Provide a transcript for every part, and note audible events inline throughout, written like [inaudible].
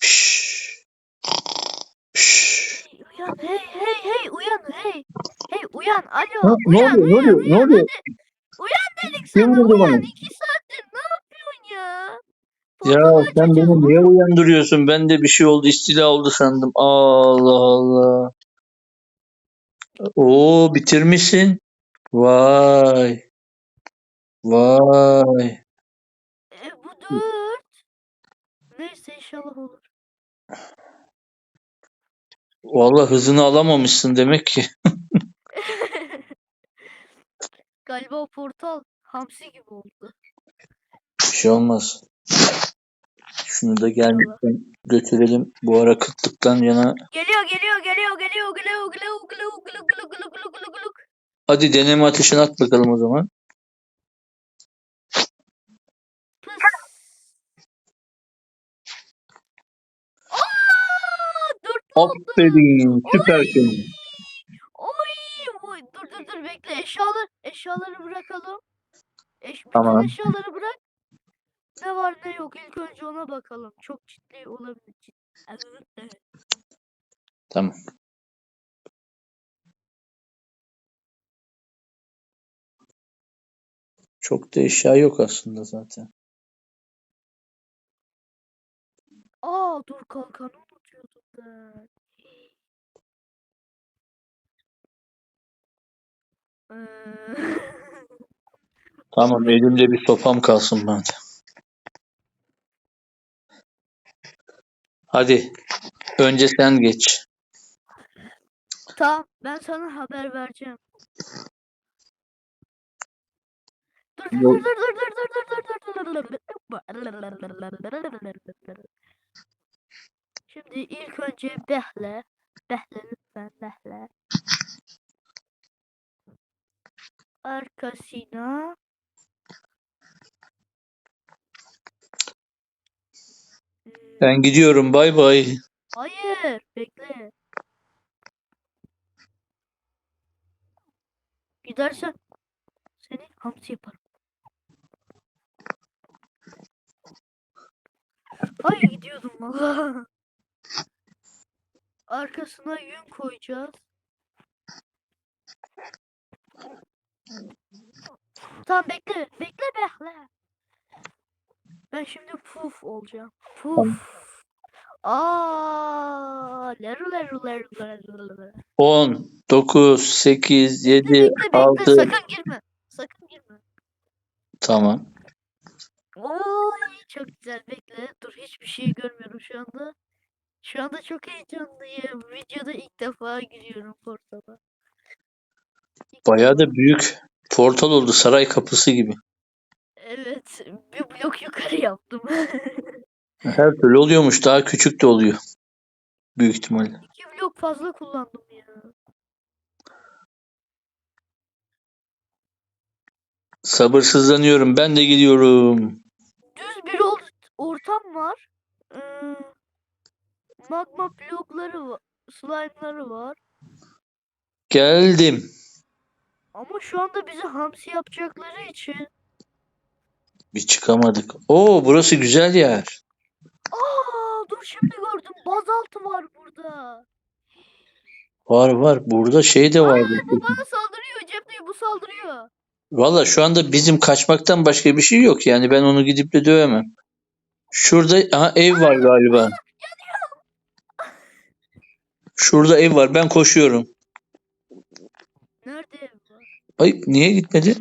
Şşş. Şşş. Hey, uyan hey hey hey uyan hey. Hey uyan alo Ha, ne uyan oluyor, ne uyan oluyor, ne uyan oluyor? hadi. Uyan dedik sana uyan bana? iki saattir ne yapıyorsun ya? Ya Portalı sen beni niye uyandırıyorsun? Ben de bir şey oldu, istila oldu sandım. Allah Allah. Oo bitirmişsin. Vay. Vay. E, bu dört. Neyse inşallah olur. Vallahi hızını alamamışsın demek ki. Galiba o portal hamsi gibi oldu. Bir şey olmaz. Şunu da gelmişken götürelim. Bu ara kıtlıktan yana. Geliyor geliyor geliyor geliyor geliyor geliyor geliyor geliyor geliyor geliyor geliyor geliyor geliyor. Hadi deneme ateşini at bakalım o zaman. Pıs. Aa, dört oldu. Aferin. Süpersin. Oy, oy, dur dur dur bekle eşyalar eşyaları bırakalım. Eş, bütün Tamam. eşyaları bırak. Ne var ne yok ilk önce ona bakalım. Çok ciddi olabilir. Cid- Evet. Tamam. Çok da eşya yok aslında zaten. Aa dur kalkanı ben. Eee, Tamam elimde bir sopam kalsın bana. Hadi. Önce sen geç. tamam ben sana haber vereceğim. Dur dur Yok. dur dur dur dur dur dur dur dur. Şimdi ilk önce Behle. Behle lütfen Behle. Arkasına. Ben gidiyorum. Bay bay. Hayır, bekle. Gidersen seni hamsi yaparım. Hayır gidiyordum valla. [laughs] Arkasına yün koyacağız. Tamam bekle, bekle bekle. Ben şimdi puf olacağım. Puf. Aa, leru leru leru leru leru. 10, 9, 8, 7, Bekle bekle 6. sakın girme. Sakın girme. Tamam. Oy çok güzel bekle. Dur hiçbir şey görmüyorum şu anda. Şu anda çok heyecanlıyım. Videoda ilk defa giriyorum portala. İlk Bayağı da büyük portal oldu. Saray kapısı gibi. Evet bir blok yukarı yaptım. [laughs] Her türlü oluyormuş. Daha küçük de oluyor. Büyük ihtimalle. İki blok fazla kullandım ya. Sabırsızlanıyorum. Ben de gidiyorum. Düz bir ortam var. Ee, magma blokları var. Slime'ları var. Geldim. Ama şu anda bizi hamsi yapacakları için. Bir çıkamadık. Oo burası güzel yer. Aa dur şimdi gördüm. Bazaltı var burada. Var var. Burada şey de var. Aa, bu bana saldırıyor. Cepte bu saldırıyor. Valla şu anda bizim kaçmaktan başka bir şey yok. Yani ben onu gidip de dövemem. Şurada aha, ev var galiba. Şurada ev var. Ben koşuyorum. Nerede ev var? Ay niye gitmedi?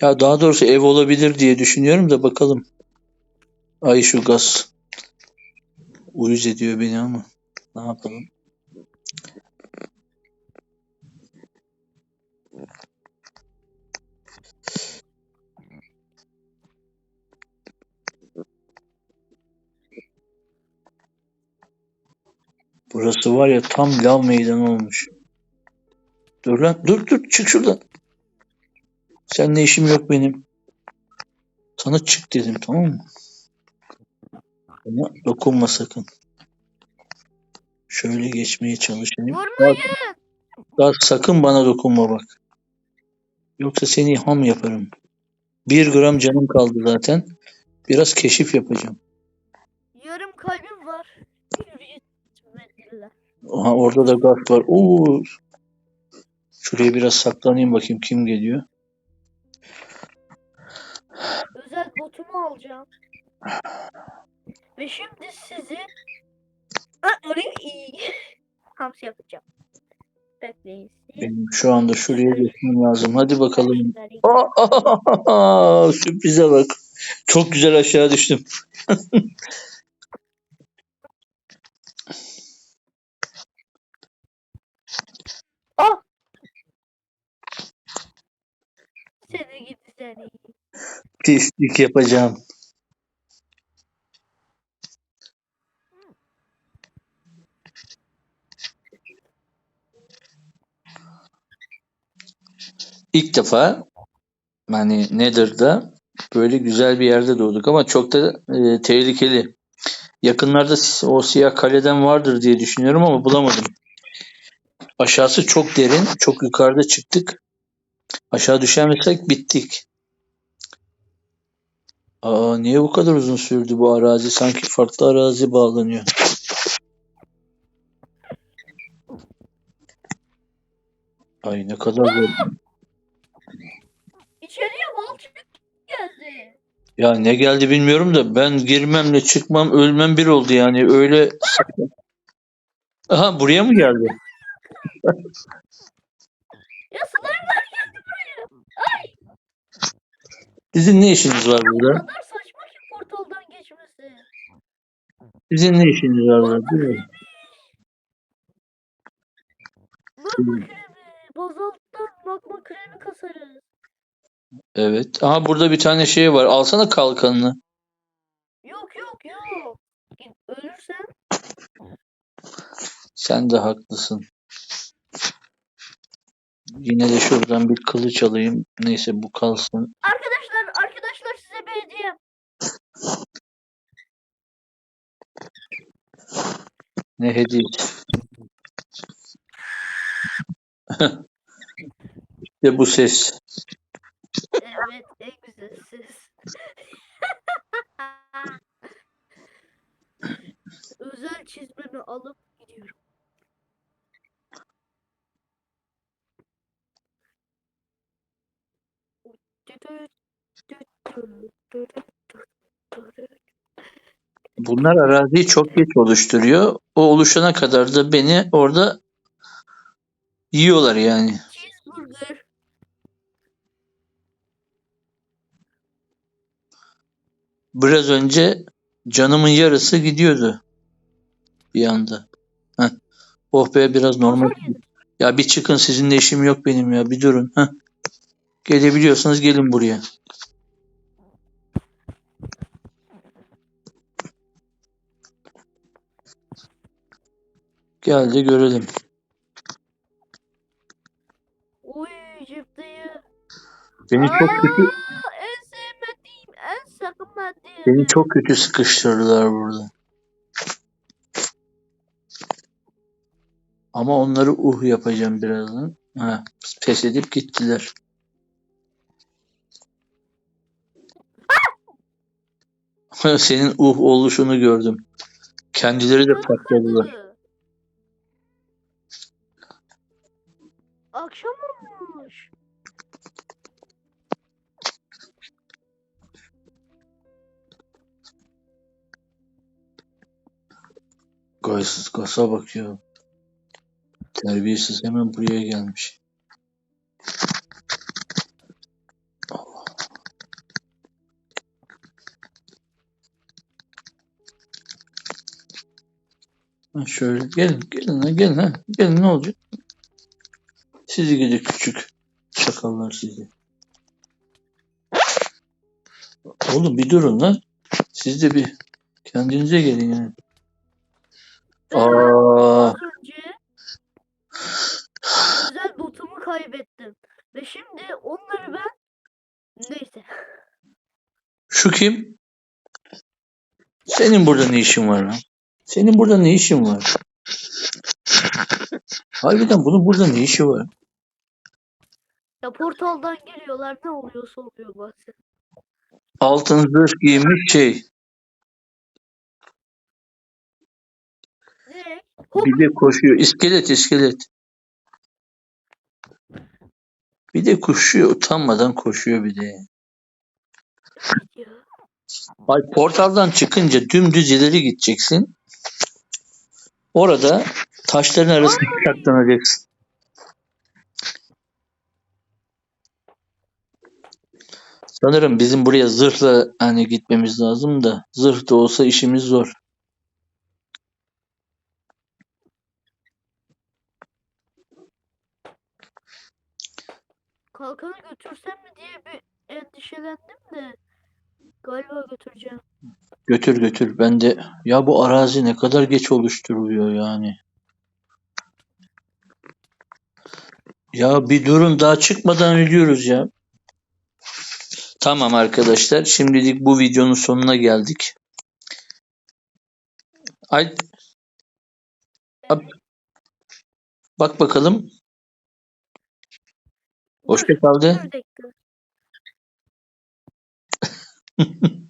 Ya daha doğrusu ev olabilir diye düşünüyorum da bakalım. Ay şu gaz. Uyuz ediyor beni ama. Ne yapalım? Burası var ya tam lav meydanı olmuş. Dur lan dur dur çık şuradan. Seninle işim yok benim. Sana çık dedim tamam mı? Ama dokunma sakın. Şöyle geçmeye çalışayım. Vurmayın. Bak sakın bana dokunma bak. Yoksa seni ham yaparım. Bir gram canım kaldı zaten. Biraz keşif yapacağım. Yarım kalbim var. Aha, orada da gaz var. Oo. Şuraya biraz saklanayım bakayım kim geliyor. Özel botumu alacağım. Ve şimdi sizi oraya iyi. [laughs] Hamsi yapacağım. Bekleyin. Benim şu anda şuraya geçmem lazım. Hadi bakalım. Aa, [laughs] sürprize bak. Çok güzel aşağı düştüm. [laughs] Seni. Pislik yapacağım. İlk defa hani Nether'da böyle güzel bir yerde doğduk ama çok da e, tehlikeli. Yakınlarda o siyah kaleden vardır diye düşünüyorum ama bulamadım. Aşağısı çok derin, çok yukarıda çıktık. Aşağı düşemezsek bittik. Aa niye bu kadar uzun sürdü bu arazi? Sanki farklı arazi bağlanıyor. Ay ne kadar zor. İçeriye balçık geldi. Ya ne geldi bilmiyorum da ben girmemle çıkmam ölmem bir oldu yani öyle. Aha buraya mı geldi? Ya slime'lar geldi buraya. Sizin ne işiniz var O burada? kadar saçma ki portaldan geçmesi. Sizin ne işiniz var burada? Değil mi? Magma kremi. Bazalttan magma kremi kasarız. Evet. Aha burada bir tane şey var. Alsana kalkanını. Yok yok yok. Ölürsem Sen de haklısın. Yine de şuradan bir kılıç alayım. Neyse bu kalsın. Arkadaşlar, arkadaşlar size bir hediyem. Ne hediye. İşte bu ses. Evet, en güzel ses. Özel çizmemi alıp gidiyorum. Bunlar araziyi çok geç oluşturuyor. O oluşana kadar da beni orada yiyorlar yani. Cheeseburger. Biraz önce canımın yarısı gidiyordu bir anda. Heh. Oh be biraz normal. Ya bir çıkın sizinle işim yok benim ya bir durun. Heh. Gelebiliyorsanız gelin buraya. Gel de görelim. Uy cepteyi. Beni çok kötü Aa, en sevmediğim, en sakınmadığım. beni çok kötü sıkıştırdılar burada. Ama onları uh yapacağım birazdan. Ha, pes edip gittiler. [laughs] Senin uh oluşunu gördüm. Kendileri de patladılar. Gaysız gasa bak ya. Terbiyesiz hemen buraya gelmiş. Şöyle gelin gelin ha gelin ha gelin ne olacak? Sizi gidi küçük çakallar sizi. Oğlum bir durun lan. Siz de bir kendinize gelin yani. Aa, az önce özel botumu kaybettim. Ve şimdi onları ben neyse. şu kim? Senin burada ne işin var lan? Senin burada ne işin var? Harbiden bunun burada ne işi var? Ya portaldan geliyorlar ne oluyorsa oluyor bazen. Altın zırh giymiş şey. Bir de koşuyor. İskelet iskelet. Bir de koşuyor. Utanmadan koşuyor bir de. Ay portaldan çıkınca dümdüz ileri gideceksin. Orada taşların arasına saklanacaksın. Sanırım bizim buraya zırhla hani gitmemiz lazım da zırh da olsa işimiz zor. Kalkanı götürsem mi diye bir endişelendim de. Galiba götüreceğim. Götür götür. Ben de ya bu arazi ne kadar geç oluşturuluyor yani. Ya bir durun daha çıkmadan ölüyoruz ya. Tamam arkadaşlar. Şimdilik bu videonun sonuna geldik. Ay bak bakalım. Hoşça kal de. dur dakika. [laughs]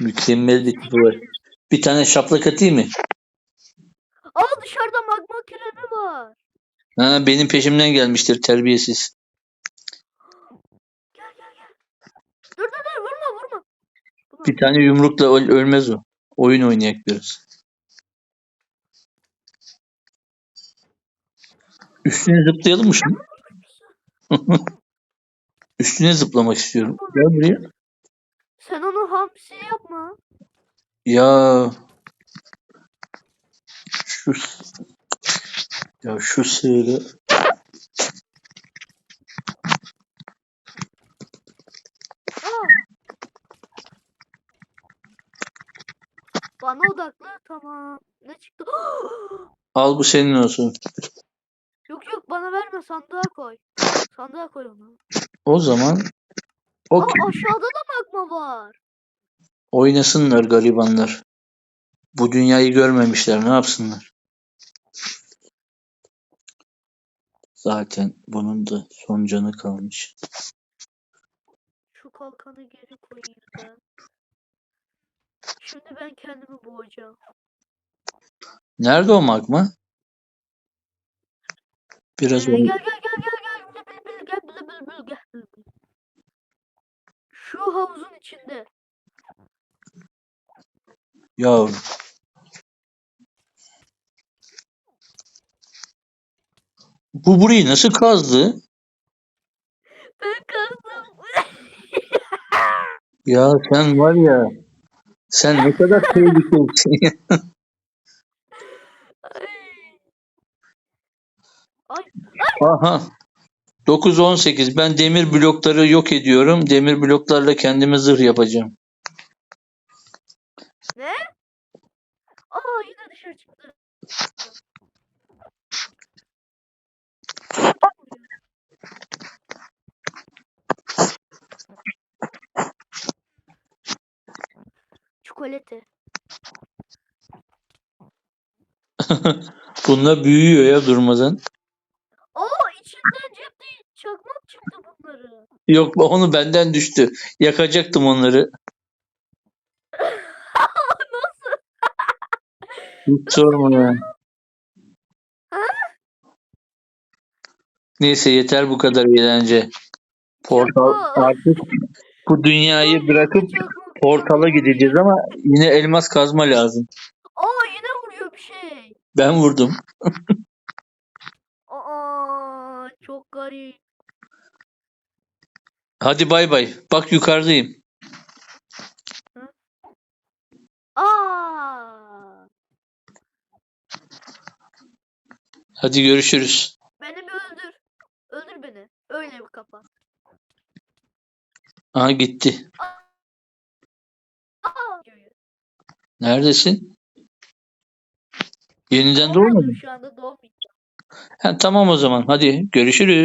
Mükemmel bir tipi var. Bir tane şaplak atayım mı? Aa dışarıda magma kremi var. Ha, benim peşimden gelmiştir terbiyesiz. [gasps] Gel gel gel. Dur dur dur vurma vurma. Bir tane yumrukla öl- ölmez o. Oyun oynayak biraz. Üstüne zıplayalım mı şimdi? [laughs] Üstüne zıplamak istiyorum. Gel buraya. Sen onu hamsi yapma. Ya şu ya şu sığırı. Bana odaklı tamam. Ne çıktı? [gasps] al bu senin olsun. yok yok bana verme sandığa koy. Sandığa koy onu. O zaman Aa okey. aşağıda da magma var. Oynasınlar garibanlar. Bu dünyayı görmemişler. Ne yapsınlar? Zaten bunun da son canı kalmış. Şu kalkanı geri koyayım ben. Şimdi ben kendimi boğacağım. Nerede o magma? Biraz Ee, onu- gel gel gel. Şu havuzun içinde. Yavrum. Bu burayı nasıl kazdı? Ben kazdım. [laughs] Ya sen var ya sen ne kadar tehlikelisin. Ay. Aha. 9-18 ben demir blokları yok ediyorum. Demir bloklarla kendime zırh yapacağım. Aa yine dışarı çıktı. Çikolata. [laughs] Bunlar büyüyor ya durmadan. Aa içinden cepte çakmak çıktı bunları. Yok onu benden düştü. Yakacaktım onları. Nasıl? Hiç sorma ya. Neyse yeter bu kadar eğlence. Portal artık bu dünyayı bırakıp portala gideceğiz ama yine elmas kazma lazım. Aa yine vuruyor bir şey. Ben vurdum. Aa çok garip. Hadi bay bay. Bak yukarıdayım. Aa Hadi görüşürüz. beni bir öldür. Öldür beni. Öyle bir kapat. Aha gitti. Aa. Neredesin? Yeniden doğmadın. Şu anda doğmayacağım. Ha, tamam o zaman. Hadi görüşürüz.